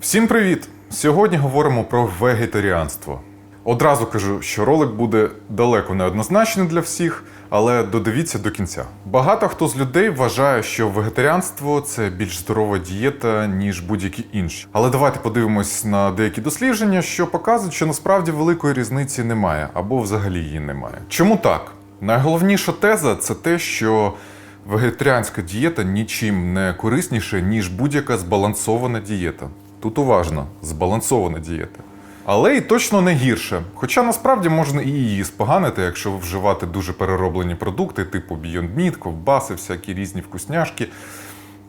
Всім привіт! Сьогодні говоримо про вегетаріанство. Одразу кажу, що ролик буде далеко не однозначний для всіх, але додивіться до кінця. Багато хто з людей вважає, що вегетаріанство це більш здорова дієта, ніж будь-які інші. Але давайте подивимось на деякі дослідження, що показують, що насправді великої різниці немає або взагалі її немає. Чому так? Найголовніша теза це те, що вегетаріанська дієта нічим не корисніша, ніж будь-яка збалансована дієта. Тут уважно, збалансована дієта. Але і точно не гірше. Хоча насправді можна і її споганити, якщо вживати дуже перероблені продукти, типу Beyond Meat, ковбаси, всякі різні вкусняшки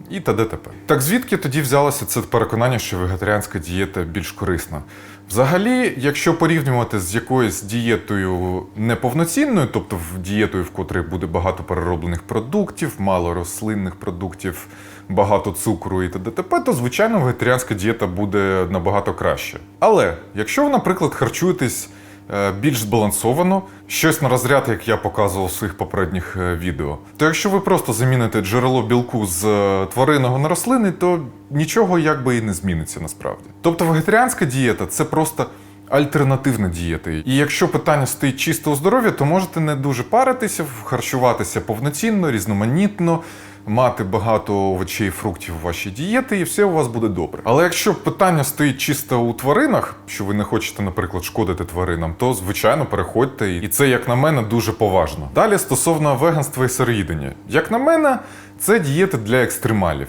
і т.д. т.п. Так звідки тоді взялося це переконання, що вегетаріанська дієта більш корисна? Взагалі, якщо порівнювати з якоюсь дієтою неповноцінною, тобто в дієтою, в котрій буде багато перероблених продуктів, мало рослинних продуктів, багато цукру і ТДТП, то звичайно вегетаріанська дієта буде набагато краще. Але якщо ви, наприклад, харчуєтесь е, більш збалансовано, щось на розряд, як я показував у своїх попередніх е, відео. То якщо ви просто заміните джерело білку з е, тваринного на рослини, то нічого якби і не зміниться насправді. Тобто вегетаріанська дієта це просто. Альтернативна дієта. І якщо питання стоїть чисто у здоров'я, то можете не дуже паритися, харчуватися повноцінно, різноманітно, мати багато овочей фруктів у вашій дієті, і все у вас буде добре. Але якщо питання стоїть чисто у тваринах, що ви не хочете, наприклад, шкодити тваринам, то звичайно переходьте, і це, як на мене, дуже поважно. Далі стосовно веганства і сироїдення. Як на мене, це дієти для екстремалів.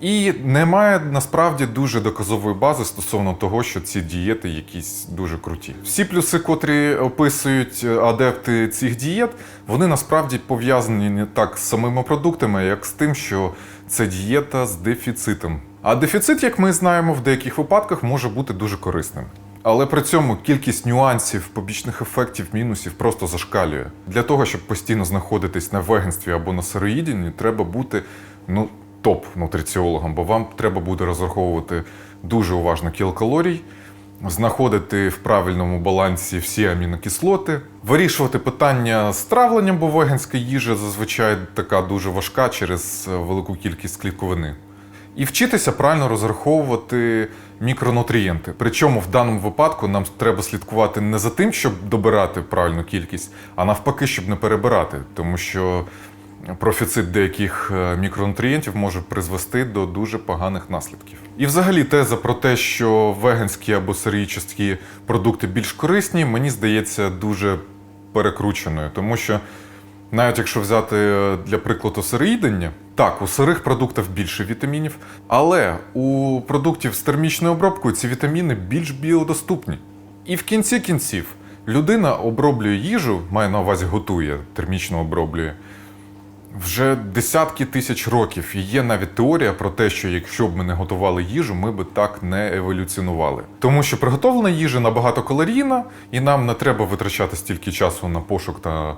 І немає насправді дуже доказової бази стосовно того, що ці дієти якісь дуже круті. Всі плюси, котрі описують адепти цих дієт, вони насправді пов'язані не так з самими продуктами, як з тим, що це дієта з дефіцитом. А дефіцит, як ми знаємо, в деяких випадках може бути дуже корисним. Але при цьому кількість нюансів, побічних ефектів, мінусів просто зашкалює. Для того, щоб постійно знаходитись на веганстві або на сироїдінні, треба бути ну, топ-нутриціологом, бо вам треба буде розраховувати дуже уважно кілокалорій, знаходити в правильному балансі всі амінокислоти, вирішувати питання з травленням, бо веганська їжа зазвичай така дуже важка через е, велику кількість клітковини. І вчитися правильно розраховувати мікронутрієнти. Причому в даному випадку нам треба слідкувати не за тим, щоб добирати правильну кількість, а навпаки, щоб не перебирати, тому що профіцит деяких е, мікронутрієнтів може призвести до дуже поганих наслідків. І взагалі теза про те, що веганські або сирійчасті продукти більш корисні, мені здається дуже перекрученою, тому що навіть якщо взяти е, для прикладу сироїдення, так, у сирих продуктах більше вітамінів, але у продуктів з термічною обробкою ці вітаміни більш біодоступні. І в кінці кінців людина оброблює їжу, має на увазі готує, термічно оброблює. Вже десятки тисяч років і є навіть теорія про те, що якщо б ми не готували їжу, ми би так не еволюціонували. Тому що приготовлена їжа набагато калорійна, і нам не треба витрачати стільки часу на пошук та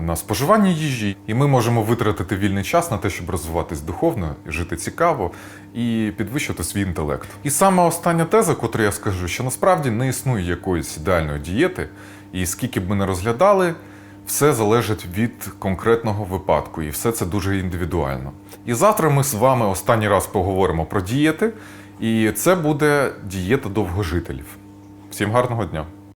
на споживання їжі. І ми можемо витратити вільний час на те, щоб розвиватись духовно, жити цікаво і підвищити свій інтелект. І саме остання теза, котру я скажу, що насправді не існує якоїсь ідеальної дієти, і скільки б ми не розглядали. Все залежить від конкретного випадку, і все це дуже індивідуально. І завтра ми з вами останній раз поговоримо про дієти, і це буде дієта довгожителів. Всім гарного дня!